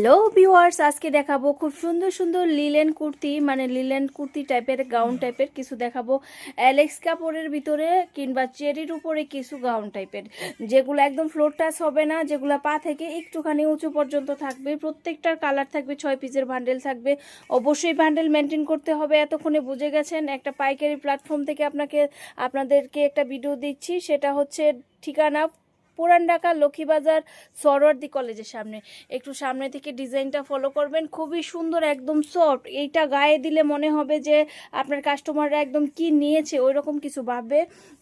Hello viewers আজকে দেখাবো খুব সুন্দর সুন্দর লিলেন কুর্তি মানে লিলেন কুর্তি টাইপের গাউন টাইপের কিছু দেখাবো। অ্যালেক্স কাপড়ের ভিতরে কিংবা চেরির উপরে কিছু গাউন টাইপের যেগুলো একদম ফ্লোর টাচ হবে না, যেগুলো পা থেকে একটুখানি উঁচু পর্যন্ত থাকবে। প্রত্যেকটার কালার থাকবে, ছয় পিসের বান্ডেল থাকবে। অবশ্যই বান্ডেল মেনটেন করতে হবে, এতক্ষণে বুঝে গেছেন। একটা পাইকারি প্ল্যাটফর্ম থেকে আপনাকে, আপনাদেরকে একটা ভিডিও দিচ্ছি, সেটা হচ্ছে ঠিকানা পুরান ঢাকা লক্ষ্মীবাজার সরওয়ার্দি কলেজের সামনে। একটু সামনে থেকে ডিজাইনটা ফলো করবেন। খুবই সুন্দর, একদম সফট এইটা গায়ে দিলে মনে হবে যে আপনার কাস্টমাররা একদম কি নিয়েছে ওই রকম কিছু ভাববে।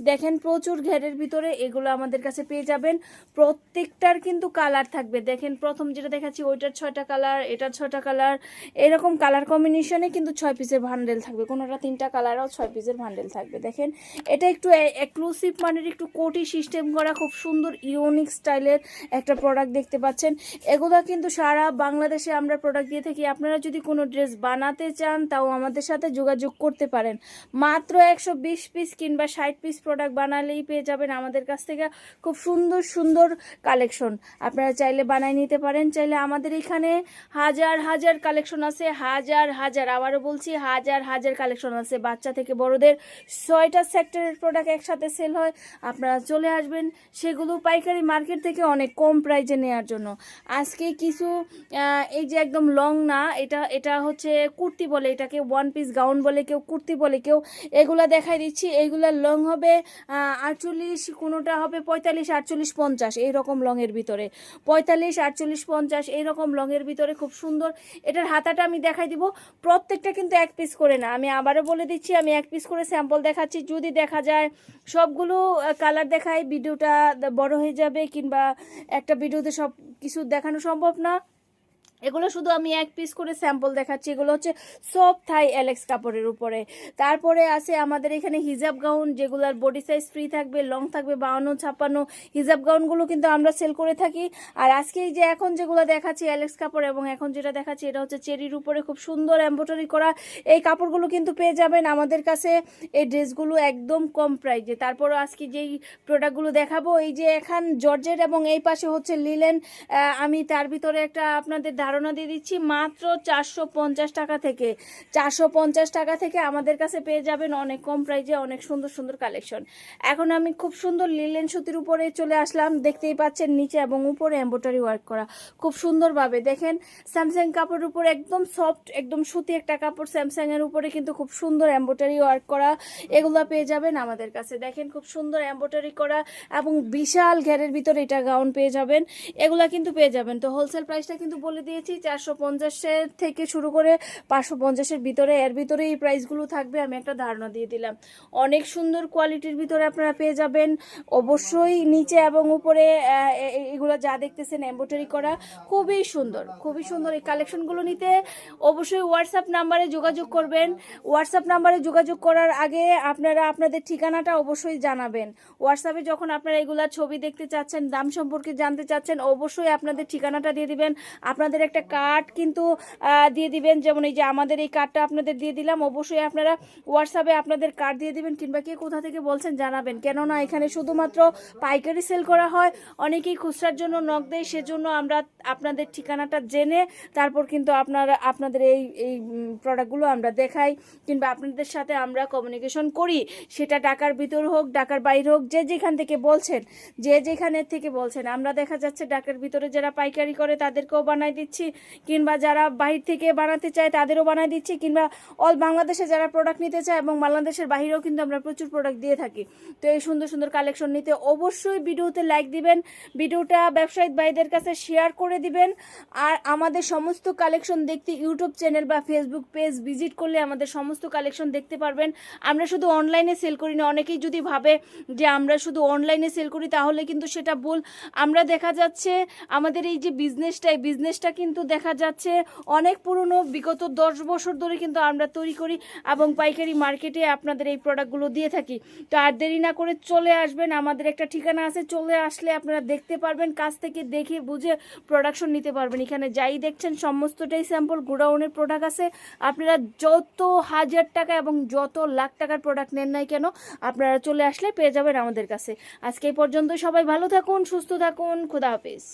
দেখেন প্রচুর ঘেরের ভিতরে এগুলো আমাদের কাছে পেয়ে যাবেন। প্রত্যেকটার কিন্তু কালার থাকবে। দেখেন প্রথম যেটা দেখাচ্ছি, ওইটার ছয়টা কালার এটার ছয়টা কালার এরকম কালার কম্বিনেশনে কিন্তু ছয় পিসের ভান্ডেল থাকবে। কোনোটা তিনটা কালারও ছয় পিসের ভান্ডেল থাকবে। দেখেন, এটা একটু এক্সক্লুসিভ মানের একটু কোটি সিস্টেম করা, খুব সুন্দর ইউনিক স্টাইলের একটা প্রোডাক্ট দেখতে পাচ্ছেন। এগুলো কিন্তু সারা বাংলাদেশে আমরা প্রোডাক্ট দিয়ে থাকি। আপনারা যদি কোনো ড্রেস বানাতে চান, তাও আমাদের সাথে যোগাযোগ করতে পারেন। মাত্র একশো বিশ পিস কিংবা ষাট পিস প্রোডাক্ট বানালেই পেয়ে যাবেন আমাদের কাছ থেকে খুব সুন্দর সুন্দর কালেকশন আপনারা চাইলে বানাই নিতে পারেন, চাইলে আমাদের এখানে হাজার হাজার কালেকশন আছে, হাজার হাজার। আবারও বলছি, হাজার হাজার কালেকশন আছে। বাচ্চা থেকে বড়দের ছয়টা সেক্টরের প্রোডাক্ট একসাথে সেল হয়। আপনারা চলে আসবেন, সেগুলো পাইকারি মার্কেট থেকে অনেক কম প্রাইজে নেওয়ার জন্য। আজকে কিছু এই যে একদম লং না, এটা এটা হচ্ছে কুর্তি বলে, এটাকে ওয়ান পিস গাউন বলে, কেউ কুর্তি বলে, কেউ এগুলা দেখাই দিচ্ছি এইগুলা লং হবে আটচল্লিশ, কোনোটা হবে পঁয়তাল্লিশ, আটচল্লিশ, পঞ্চাশ, এইরকম লংয়ের ভিতরে। পঁয়তাল্লিশ, আটচল্লিশ, পঞ্চাশ, এইরকম লংয়ের ভিতরে খুব সুন্দর। এটার হাতাটা আমি দেখাই দিব, প্রত্যেকটা কিন্তু এক পিস করে না। আমি আবারও বলে দিচ্ছি, আমি এক পিস করে স্যাম্পল দেখাচ্ছি। যদি দেখা যায় সবগুলো কালার দেখাই ভিডিওটা বড় হয়ে যাবে কিংবা একটা ভিডিওতে সব কিছু দেখানো সম্ভব না। এগুলো শুধু আমি এক পিস করে স্যাম্পল দেখাচ্ছি। এগুলো হচ্ছে সব থাই অ্যালেক্স কাপড়ের উপরে। তারপরে আছে আমাদের এখানে হিজাব গাউন যেগুলোর বডি সাইজ ফ্রি থাকবে লং থাকবে, বাউন্ন, ছাপ্পান্ন হিজাব গাউনগুলো কিন্তু আমরা সেল করে থাকি। আর আজকে যে এখন যেগুলো দেখাচ্ছি অ্যালেক্স কাপড় এবং এখন যেটা দেখাচ্ছি, এটা হচ্ছে চেরির উপরে খুব সুন্দর এম্ব্রয়ডারি করা। এই কাপড়গুলো কিন্তু পেয়ে যাবেন আমাদের কাছে। এই ড্রেসগুলো একদম কম প্রাইজে তারপর আজকে যেই প্রোডাক্টগুলো দেখাবো, এই যে এখন জর্জের এবং এই পাশে হচ্ছে লিলেন আমি তার ভিতরে একটা আপনাদের ধারণা দিয়ে দিচ্ছি, মাত্র চারশো পঞ্চাশ টাকা থেকে। চারশো পঞ্চাশ টাকা থেকে আমাদের কাছে পেয়ে যাবেন অনেক কম প্রাইজে অনেক সুন্দর সুন্দর কালেকশন এখন আমি খুব সুন্দর লিলেন সুতির উপরে চলে আসলাম, দেখতেই পাচ্ছেন নিচে এবং উপরে এম্ব্রয়ডারি ওয়ার্ক করা। খুব সুন্দরভাবে দেখেন স্যামসাং কাপড়ের উপরে একদম সফট একদম সুতি একটা কাপড় স্যামসাং এর উপরে কিন্তু খুব সুন্দর এম্ব্রয়ডারি ওয়ার্ক করা, এগুলো পেয়ে যাবেন আমাদের কাছে। দেখেন খুব সুন্দর এম্ব্রয়ডারি করা এবং বিশাল ঘেরের ভিতরে এটা গাউন পেয়ে যাবেন, এগুলা কিন্তু পেয়ে যাবেন। তো হোলসেল প্রাইসটা কিন্তু বলে দিয়েছি, চারশো পঞ্চাশের থেকে শুরু করে পাঁচশো পঞ্চাশের ভিতরে, এর ভিতরে এই প্রাইসগুলো থাকবে, আমি একটা ধারণা দিয়ে দিলাম। অনেক সুন্দর কোয়ালিটির ভিতরে আপনারা পেয়ে যাবেন। অবশ্যই নিচে এবং উপরে এগুলো যা দেখতেছেন এম্ব্রয়ডারি করা খুবই সুন্দর খুবই সুন্দর। এই কালেকশনগুলো নিতে অবশ্যই হোয়াটসঅ্যাপ নাম্বারে যোগাযোগ করবেন। হোয়াটসঅ্যাপ নাম্বারে যোগাযোগ করার আগে আপনারা আপনাদের ঠিকানাটা অবশ্যই জানাবেন। হোয়াটসঅ্যাপে যখন আপনারা এগুলা ছবি দেখতে চাচ্ছেন, দাম সম্পর্কে জানতে চাচ্ছেন, অবশ্যই আপনাদের ঠিকানাটা দিয়ে দিবেন। আপনাদের একটা কার্ড কিন্তু দিয়ে দিবেন। যেমন এই যে আমাদের এই কার্ডটা আপনাদের দিয়ে দিলাম, অবশ্যই আপনারা হোয়াটসঅ্যাপে আপনাদের কার্ড দিয়ে দিবেন কিংবা কে কোথা থেকে বলছেন জানাবেন। কেননা এখানে শুধুমাত্র পাইকারি সেল করা হয়, অনেকেই খুচরার জন্য নক দেয়, সেজন্য আমরা আপনাদের ঠিকানাটা জেনে তারপর কিন্তু আপনারা, আপনাদের এই এই প্রোডাক্টগুলো আমরা দেখাই কিংবা আপনাদের সাথে আমরা কমিউনিকেশন করি। সেটা ঢাকার ভিতর হোক, ঢাকার বাইরে হোক, যে যেখান থেকে বলছেন, যে যেখানের থেকে বলছেন। আমরা দেখা যাচ্ছে ঢাকার ভিতরে যারা পাইকারি করে তাদেরকেও বানাই দিচ্ছি, কিংবা যারা বাহির থেকে বানাতে চায় তাদেরও বানাই দিচ্ছি, কিংবা অল বাংলাদেশে যারা প্রোডাক্ট নিতে চায় এবং বাংলাদেশের বাইরেও কিন্তু আমরা প্রচুর প্রোডাক্ট দিয়ে থাকি। তো এই সুন্দর সুন্দর কালেকশন নিতে অবশ্যই ভিডিওতে লাইক দিবেন। ভিডিওটা ব্যবসায়িক ভাইদের কাছে শেয়ার করে দিবেন। আর আমাদের সমস্ত কালেকশন দেখতে ইউটিউব চ্যানেল বা ফেসবুক পেজ ভিজিট করলে আমাদের সমস্ত কালেকশন দেখতে পারবেন। আমরা শুধু অনলাইনে সেল করি না, অনেকেই যদি ভাবে যে আমরা শুধু অনলাইনে সেল করি, তাহলে কিন্তু সেটা ভুল। আমরা দেখা যাচ্ছে আমাদের এই যে বিজনেসটা এই বিজনেসটা কিন্তু দেখা যাচ্ছে অনেক পুরনো, বিগত দশ বছর ধরে কিন্তু আমরা তৈরি করি এবং পাইকারি মার্কেটে আপনাদের এই প্রোডাক্টগুলো দিয়ে থাকি। তো আর দেরি না করে চলে আসবেন। আমাদের একটা ঠিকানা আছে, চলে আসলে আপনারা দেখতে পারবেন, কাছ থেকে দেখে বুঝে প্রোডাকশন নিতে পারবেন। এখানে যাই দেখছেন, সমস্তটাই স্যাম্পল গোডাউনের প্রোডাক্ট আছে। আপনারা যত হাজার টাকা এবং যত লাখ টাকার প্রোডাক্ট নেন নাই কেন, আপনারা চলে আসলে পেয়ে যাবেন আমাদের কাছে। আজকে এই পর্যন্ত সবাই ভালো থাকুন, সুস্থ থাকুন, খুদা হাফিজ।